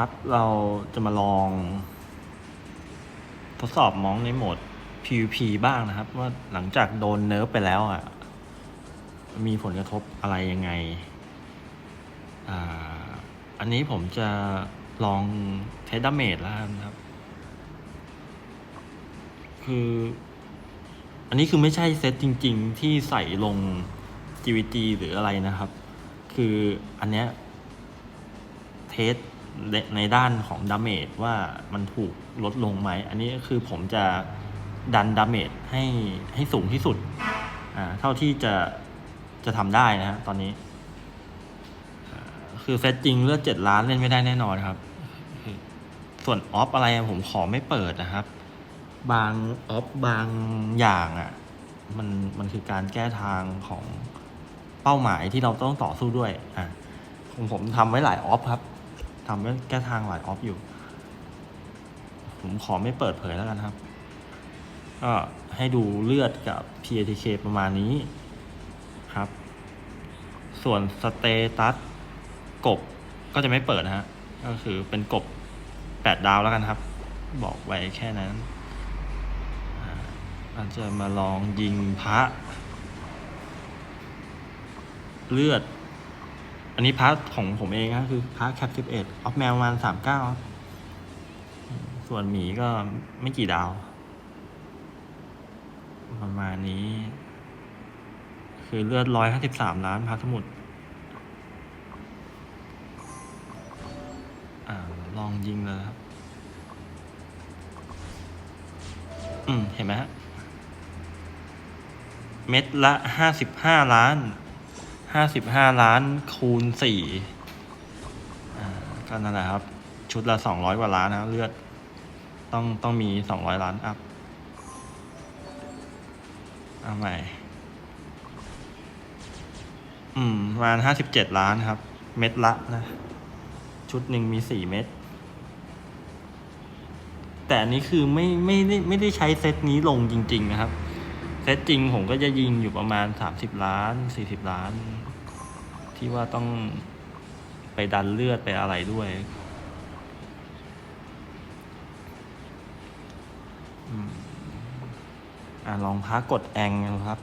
ครับ เราจะมาลอง ทดสอบมองในโหมด PVP บ้างนะครับ ว่าหลังจากโดนเนิร์ฟไปแล้วอะ มีผลกระทบอะไรยังไง อ่า อันนี้ผมจะลองเทสดาเมจแล้วกันครับ คือ อันนี้คือไม่ใช่เซตจริง ๆ ที่ใส่ลง GVG หรืออะไรนะครับ คืออันเนี้ยเทส ในด้านของดาเมจว่ามันถูกลดลงไหม อันนี้คือผมจะดันดาเมจให้ให้สูงที่สุด อ่า เท่าที่จะจะทำได้นะฮะตอนนี้ คือเซตจริงเลือดเจ็ดล้านเล่นไม่ได้แน่นอนครับ ส่วนออฟอะไรผมขอไม่เปิดนะครับ บางออฟบางอย่างอะ่ะ มันมันคือการแก้ทางของเป้าหมายที่เราต้องต่อสู้ด้วย อะของผมทำไว้หลายออฟครับ ทำไว้แก้ทางหลายออฟอยู่ ผมขอไม่เปิดเผยแล้วกันครับก็ให้ดูเลือดกับ PATK ประมาณนี้ครับ ส่วนสเตตัสกบก็จะไม่เปิดนะฮะ ก็คือเป็นกบแปดดาวแล้วกันครับ บอกไว้แค่นั้นอาจจะมาลองยิงพระ เลือด อันนี้พาระของผมเองนะคือพาระแคปสิบเอ็ดออฟแมวประมาณสามเก้าส่วนหมีก็ไม่กี่ดาว ประมาณนี้ คือเลือดร้อยห้าสิบสามล้านพาระสมุดอ่าลองยิงเลยครับ อืม เห็นไหมฮะ เม็ดละห้าสิบห้าล้าน ห้าสิบห้าล้านคูณสี่ก็นั่นแหละครับ ชุดละสองร้อยกว่าล้านนะเลือด ต้องต้องมีสองร้อยล้านอัพ เอาใหม่ อืมประมาณห้าสิบเจ็ดล้านครับ เม็ดละนะ ชุดหนึ่งมีสี่เม็ดแต่อันนี้คือไม่ไม่ได้ไม่ได้ใช้เซตนี้ลงจริง ๆ นะครับ เซตจริงผมก็จะยิงอยู่ประมาณสามสิบล้านสี่สิบล้าน ที่ว่าต้องไปดันเลือดไปอะไรด้วยอ่าลองพักกดแองครับ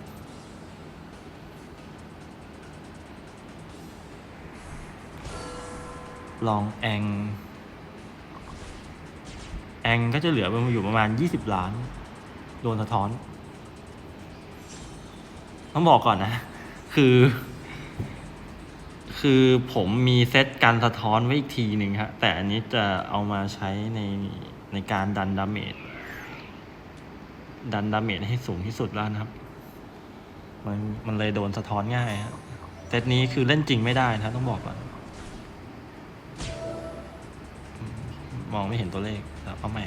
ลองแอง แองก็จะเหลือมาอยู่ประมาณยี่สิบล้าน โดนสะท้อน ต้องบอกก่อนนะ คือ คือผมมีเซตการสะท้อนไว้อีกทีหนึ่งครับแต่อันนี้จะเอามาใช้ในในการดันดาเมจดันดาเมจให้สูงที่สุดแล้วนะครับ มันมันเลยโดนสะท้อนง่ายครับเซตนี้คือเล่นจริงไม่ได้นะต้องบอกก่อนมองไม่เห็นตัวเลขเอาใหม่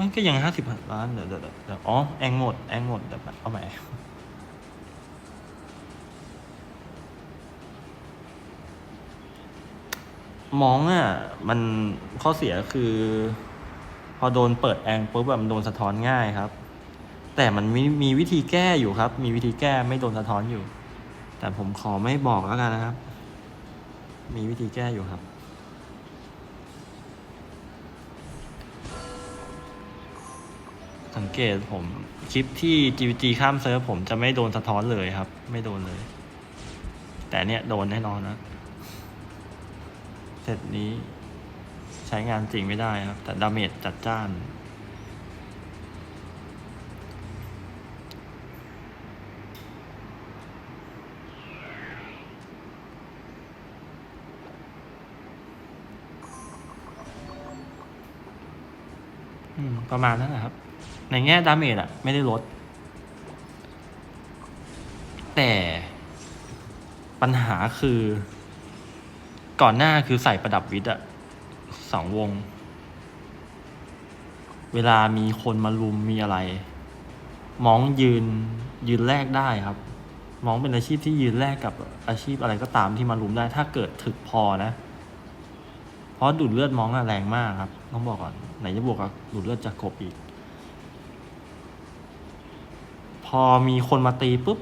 มันก็ยังห้าสิบล้านเดี๋ยวเดี๋ยวเดี๋ยวอ๋อ แองหมด แองหมดเดี๋ยวเอาใหม่มองอะ มันข้อเสียคือ พอโดนเปิดแองปุ๊บแบบมันโดนสะท้อนง่ายครับ แต่มันมีมีวิธีแก้อยู่ครับ มีวิธีแก้ไม่โดนสะท้อนอยู่ แต่ผมขอไม่บอกแล้วกันนะครับ มีวิธีแก้อยู่ครับ สังเกตผมคลิปที่ GVG ข้ามเซิร์ฟผมจะไม่โดนสะท้อนเลยครับ ไม่โดนเลย แต่เนี้ยโดนแน่นอนนะเสร็จนี้ใช้งานจริงไม่ได้ครับ แต่ดาเมจจัดจ้านประมาณนั้นแหละครับ ในแง่ดาเมจอะไม่ได้ลด แต่ปัญหาคือ ก่อนหน้าคือใส่ประดับวิทย์อะสองวง เวลามีคนมาลุมมีอะไร มองยืนยืนแรกได้ครับ มองเป็นอาชีพที่ยืนแรกกับอาชีพอะไรก็ตามที่มาลุมได้ ถ้าเกิดถึกพอนะ เพราะดูดเลือดมองอะแรงมากครับ ต้องบอกก่อน ไหนจะบวกกับดูดเลือดจากกบอีก พอมีคนมาตีปุ๊บ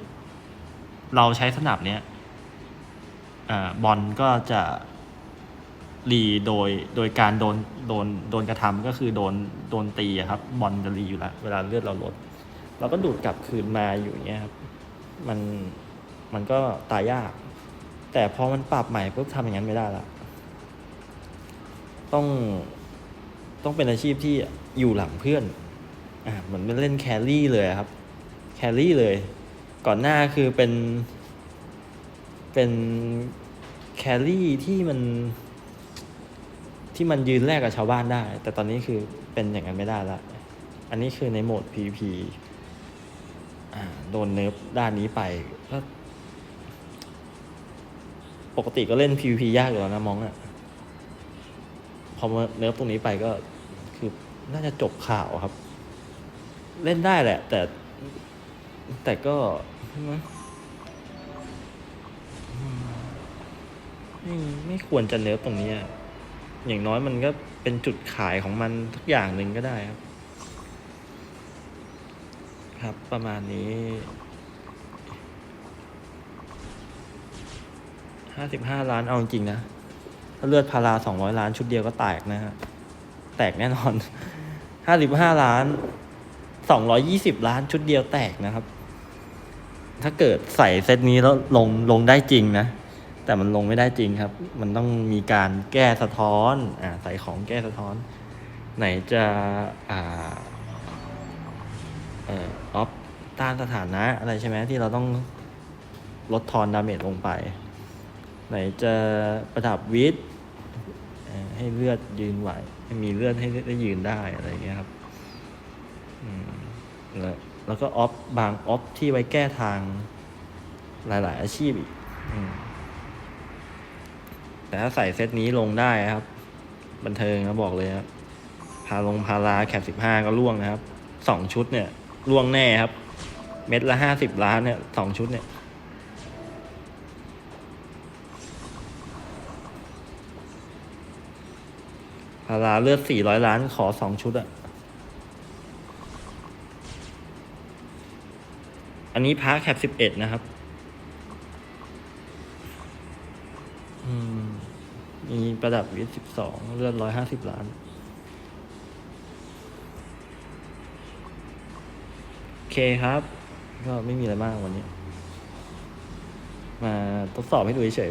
เราใช้สนับเนี้ยอ่าบอลก็จะรีโดยโดยการโดนโดนโดนกระทำก็คือโดนโดนตีครับ บอลจะรีอยู่แล้ว เวลาเลือดเราลด เราก็ดูดกลับคืนมาอยู่เงี้ยครับ มันมันก็ตายยาก แต่พอมันปรับใหม่ปุ๊บทำอย่างนั้นไม่ได้ละต้องต้องเป็นอาชีพที่อยู่หลังเพื่อนอ่าเหมือนเล่นแครี่เลยครับ แครี่เลย ก่อนหน้าคือเป็น เป็นแครี่ที่มัน ที่มันยืนแลกกับชาวบ้านได้ แต่ตอนนี้คือเป็นอย่างนั้นไม่ได้ละ อันนี้คือในโหมด PVP อ่าโดนเนิร์ฟด้านนี้ไปก็ปกติก็เล่น PVP ยากอยู่แล้วนะมองอะพอมาเนิร์ฟตรงนี้ไปก็คือน่าจะจบข่าวครับ เล่นได้แหละ แต่ แต่ก็ไม่ไม่ควรจะเนิร์ฟตรงนี้อย่างน้อยมันก็เป็นจุดขายของมันทุกอย่างหนึ่งก็ได้ครับ ครับประมาณนี้ห้าสิบห้าล้านเอาจริงๆนะ ถ้าเลือดพาราสองร้อยล้านชุดเดียวก็แตกนะฮะ แตกแน่นอนห้าสิบห้าล้านสองร้อยี่สิบล้านชุดเดียวแตกนะครับ ถ้าเกิดใส่เซตนี้แล้วลงลงได้จริงนะ แต่มันลงไม่ได้จริงครับ มันต้องมีการแก้สะท้อนอ่าใส่ของแก้สะท้อน ไหนจะอ่าเอ่อออฟต้านสถานะอะไรใช่ไหมที่เราต้องลดทอนดาเมจลงไป ไหนจะประดับวิทย์ให้เลือดยืนไหว ให้มีเลือดให้ได้ยืนได้อะไรอย่างเงี้ยครับ อืมแล้ว แล้วก็ออฟบางออฟที่ไว้แก้ทางหลาย ๆ อาชีพอีกอแต่ถ้าใส่เซตนี้ลงได้ครับ บันเทิงนะบอกเลยครับพาลงพาราแคปสิบห้าก็ล่วงนะครับสองชุดเนี่ยล่วงแน่ครับ เม็ดละห้าสิบล้านเนี่ยสองชุดเนี่ยพาราเลือดสี่ร้อยล้านขอสองชุดอะ อันนี้พาร์คแคปสิบเอ็ดนะครับ อืม มีประดับวิทสิบสองเลือดร้อยห้าสิบล้าน โอเคครับ ก็ไม่มีอะไรมากวันนี้ มาทดสอบให้ดูเฉย